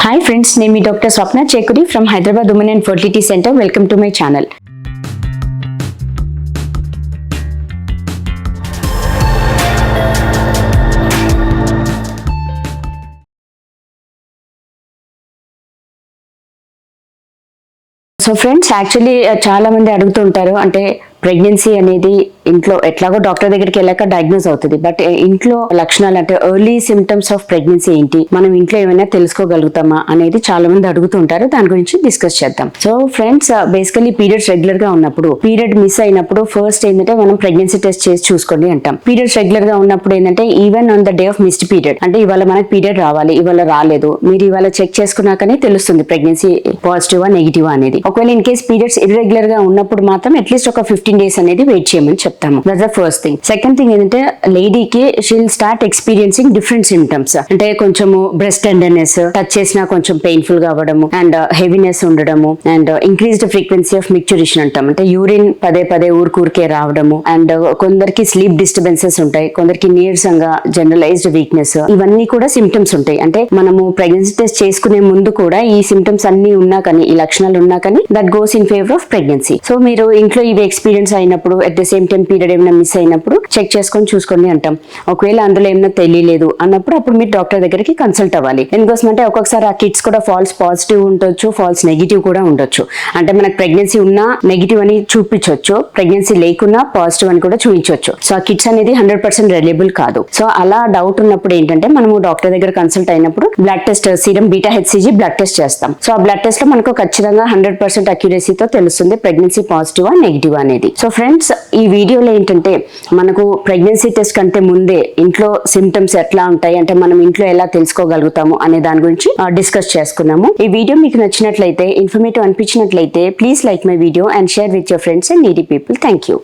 Hi friends నేను మీ doctor Swapna Chekuri from Hyderabad women and fertility centre welcome to my channel so friends actually చాలా మంది అడుగుతుంటారు అంటే pregnancy అనేది ఇంట్లో ఎట్లాగో డాక్టర్ దగ్గరికి వెళ్ళాక డయాగ్నోస్ అవుతుంది. బట్ ఇంట్లో లక్షణాలు అంటే ఎర్లీ సిమ్టమ్స్ ఆఫ్ ప్రెగ్నెన్సీ ఏంటి? మనం ఇంట్లో ఏమైనా తెలుసుకోగలుగుతామా అనేది చాలా మంది అడుగుతుంటారు. దాని గురించి డిస్కస్ చేద్దాం. సో ఫ్రెండ్స్ బేసికలీ పీరియడ్స్ రెగ్యులర్గా ఉన్నప్పుడు పీరియడ్ మిస్ అయినప్పుడు ఫస్ట్ ఏంటంటే మనం ప్రెగ్నెన్సీ టెస్ట్ చేసి చూసుకోండి అంటాం. పీరియడ్స్ రెగ్యులర్గా ఉన్నప్పుడు ఏంటంటే even on the day of missed period అంటే ఇవాళ మనకి పీరియడ్ రావాలి ఇవాళ రాలేదు మీరు ఇవాళ చెక్ చేసుకున్నాకనే తెలుస్తుంది ప్రెగ్నెన్సీ పాజిటివ్ నెగిటివ్ అనేది. ఒకవేళ ఇన్ కేస్ పీరియడ్స్ ఇర్రెగ్యులర్గా ఉన్నప్పుడు మాత్రం అట్లీస్ట్ ఒక ఫిఫ్టీన్ డేస్ అనేది వెయిట్ చేయమని చెప్తాము. That the first thing second thing ఏంటంటే లేడీకి she'll start experiencing different symptoms అంటే కొంచెము బ్రెస్ట్ టెండర్నెస్ టచ్ చేసినా కొంచెం పెయిన్ఫుల్గా అవ్వడము అండ్ హెవీనెస్ uh, ఉండడము and increased frequency of micturition అంటాం. అంటే యూరిన్ పదే పదే ఊరికూరికే రావడము అండ్ uh, కొందరికి స్లీప్ డిస్టర్బెన్సెస్ ఉంటాయి కొందరికి నీరసంగా జనరలైజ్డ్ వీక్నెస్ ఇవన్నీ కూడా సిమ్టమ్స్ ఉంటాయి. అంటే మనము ప్రెగ్నెన్సీ టెస్ట్ చేసుకునే ముందు కూడా ఈ సిమ్టమ్స్ అన్ని ఉన్నా కానీ ఈ లక్షణాలు ఉన్నా కానీ that goes in favour of pregnancy so మీరు ఇంట్లో ఇవి ఎక్స్పీరియన్స్ అయినప్పుడు at the same time period ఏమైనా మిస్ అయినప్పుడు చెక్ చేసుకొని చూసుకోండి అంటాం. ఒకవేళ అందులో ఏమైనా తెలియలేదు అన్నప్పుడు అప్పుడు మీరు డాక్టర్ దగ్గరికి కన్సల్ట్ అవ్వాలి. ఎందుకోసం అంటే ఒక్కొక్కసారి ఆ కిడ్స్ కూడా ఫాల్స్ పాజిటివ్ ఉండొచ్చు ఫాల్స్ నెగిటివ్ కూడా ఉండొచ్చు. అంటే మనకు ప్రెగ్నెన్సీ ఉన్నా నెగిటివ్ అని చూపించవచ్చు ప్రెగ్నెన్సీ లేకున్నా పాజిటివ్ అని కూడా చూపించవచ్చు సో ఆ కిడ్స్ అనేది హండ్రెడ్ పర్సెంట్ రెలయబుల్ కాదు. సో అలా డౌట్ ఉన్నప్పుడు ఏంటంటే మనము డాక్టర్ దగ్గర కన్సల్ట్ అయినప్పుడు blood test serum beta HCG blood test చేస్తాం. సో ఆ బ్లడ్ టెస్ట్లో మనకు ఖచ్చితంగా హండ్రెడ్ పర్సెంట్ అక్యురసీతో తెలుస్తుంది ప్రెగ్నెన్సీ పాజిటివ్ నెగిటివ్ అనేది. సో ఫ్రెండ్స్ ఈ వీడియోలో ఏంటంటే మనకు మనకు ప్రెగ్నెన్సీ టెస్ట్ కంటే ముందే ఇంట్లో సిమ్టమ్స్ ఎట్లా ఉంటాయి అంటే మనం ఇంట్లో ఎలా తెలుసుకోగలుగుతాము అనే దాని గురించి డిస్కస్ చేసుకున్నాము. ఈ వీడియో మీకు నచ్చినట్లయితే informative అనిపించినట్లయితే please like my video and share with your friends and needy people thank you